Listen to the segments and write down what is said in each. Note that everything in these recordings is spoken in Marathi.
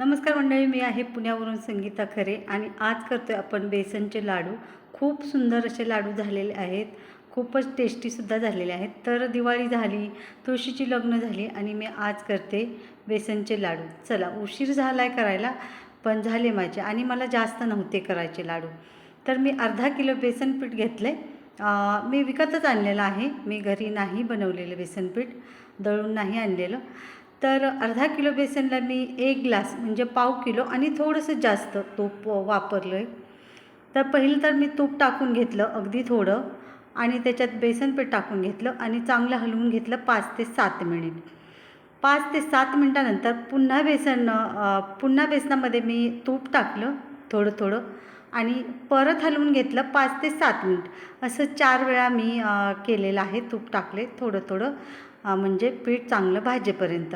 नमस्कार मंडळी मी आहे पुण्यावरून संगीता खरे आणि आज करतो आहे आपण बेसनचे लाडू. खूप सुंदर असे लाडू झालेले आहेत. खूपच टेस्टीसुद्धा झालेले आहेत. तर दिवाळी झाली तुळशीची लग्न झाली आणि मी आज करते बेसनचे लाडू. चला उशीर झाला आहे करायला पण झाले माझे आणि मला जास्त नव्हते करायचे लाडू. तर मी अर्धा किलो बेसन पीठ आहे मी विकतच आणलेलं आहे. मी घरी नाही बनवलेलं बेसन पीठ. दळून नाही आणलेलं. तर अर्धा किलो बेसनला मी एक ग्लास म्हणजे पाव किलो आणि थोडंसं जास्त तूप वापरलं आहे तर पहिलं तर मी तूप टाकून घेतलं अगदी थोडं. आणि त्याच्यात बेसन पीठ टाकून घेतलं आणि चांगलं हलवून घेतलं पाच ते सात मिनिट. पाच ते सात मिनटानंतर पुन्हा बेसन पुन्हा बेसनामध्ये मी तूप टाकलं थोडं थोडं. आणि परत हलवून घेतलं पाच ते सात मिनिट. असं चार वेळा मी केलेलं आहे तूप टाकले थोडं थोडं. म्हणजे पीठ चांगलं भाजेपर्यंत.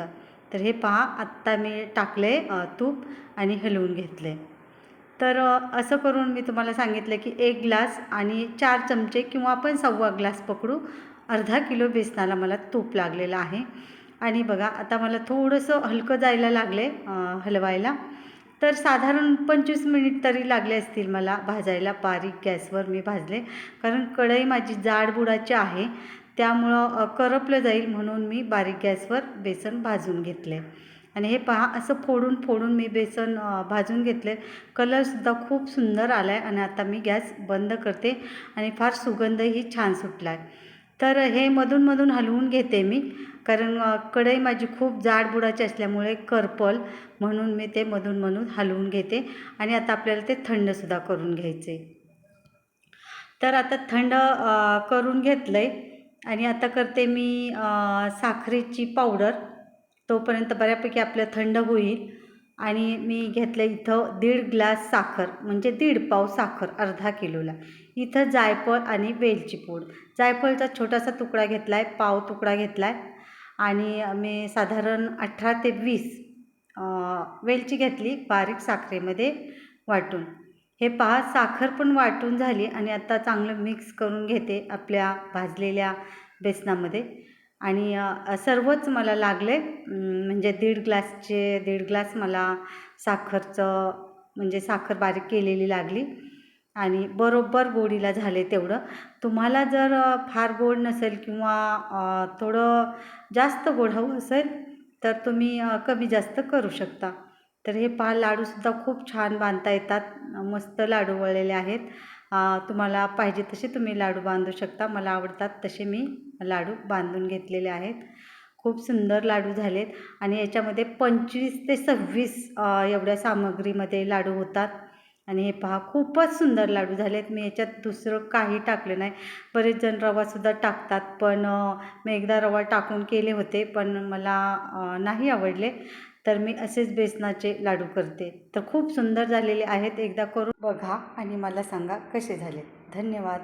तर हे पहा आत्ता मी टाकले तूप आणि हलवून घेतले. तर असं करून मी तुम्हाला सांगितलं की एक ग्लास आणि चार चमचे किंवा आपण सव्वा ग्लास पकडू अर्धा किलो बेसनाला मला तूप लागलेलं आहे. आणि बघा आता मला थोडंसं हलकं जायला लागले हलवायला. तर साधारण पंचवीस मिनिट तरी लागले असतील मला भाजायला बारीक गॅसवर मी भाजले. कारण कढई माझी जाड बुडाची आहे. त्यामुळं करपलं जाईल म्हणून मी बारीक गॅसवर बेसन भाजून घेतले आणि हे पहा असं फोडून फोडून मी बेसन भाजून घेतले कलरसुद्धा खूप सुंदर आला आहे आणि आता मी गॅस बंद करते आणि फार सुगंधही छान सुटला आहे तर हे मधूनमधून हलवून घेते मी कारण कढई माझी खूप जाड बुडाची असल्यामुळे करपल म्हणून मी ते मधून मधून हलवून घेते आणि आता आपल्याला ते थंडसुद्धा करून घ्यायचे तर आता थंड करून घेतलं आहे आणि आता करते मी साखरेची पावडर. तोपर्यंत बऱ्यापैकी आपलं थंड होईल. आणि मी घेतलं इथं दीड ग्लास साखर म्हणजे दीड पाव साखर अर्धा किलोला. इथं जायफळ आणि वेलची पूड. जायफळचा छोटासा तुकडा घेतला आहे पाव तुकडा घेतला आहे आणि मी साधारण अठरा ते वीस वेलची घेतली बारीक साखरेमध्ये वाटून. हे पहा साखर पण वाटून झाली आणि आता चांगलं मिक्स करून घेते आपल्या भाजलेल्या बेसनामध्ये. आणि सर्वच मला लागले. म्हणजे दीड ग्लासचे दीड ग्लास मला साखरचं म्हणजे साखर बारीक केलेली लागली. आणि बरोबर गोडीला झाले तेवढं. तुम्हाला जर फार गोड नसेल किंवा थोडं जास्त गोड हवं असेल तर तुम्ही कमी जास्त करू शकता. तर हे पहा लाडूसुद्धा खूप छान बांधता येतात. मस्त लाडू वळलेले आहेत. तुम्हाला पाहिजे तसे तुम्ही लाडू बांधू शकता. मला आवडतात तसे मी लाडू बांधून घेतलेले आहेत. खूप सुंदर लाडू झालेत आणि याच्यामध्ये पंचवीस ते सव्वीस एवढ्या सामग्रीमध्ये लाडू होतात. आणि हे पहा खूपच सुंदर लाडू झालेत. मी याच्यात दुसरं काही टाकलं नाही. बरेच जण रवासुद्धा टाकतात पण मी एकदा रवा टाकून केले होते पण मला नाही आवडले. तर मी असेच बेसनाचे लाडू करते. तर खूप सुंदर झालेले आहेत. एकदा करून बघा आणि मला सांगा कसे झाले धन्यवाद.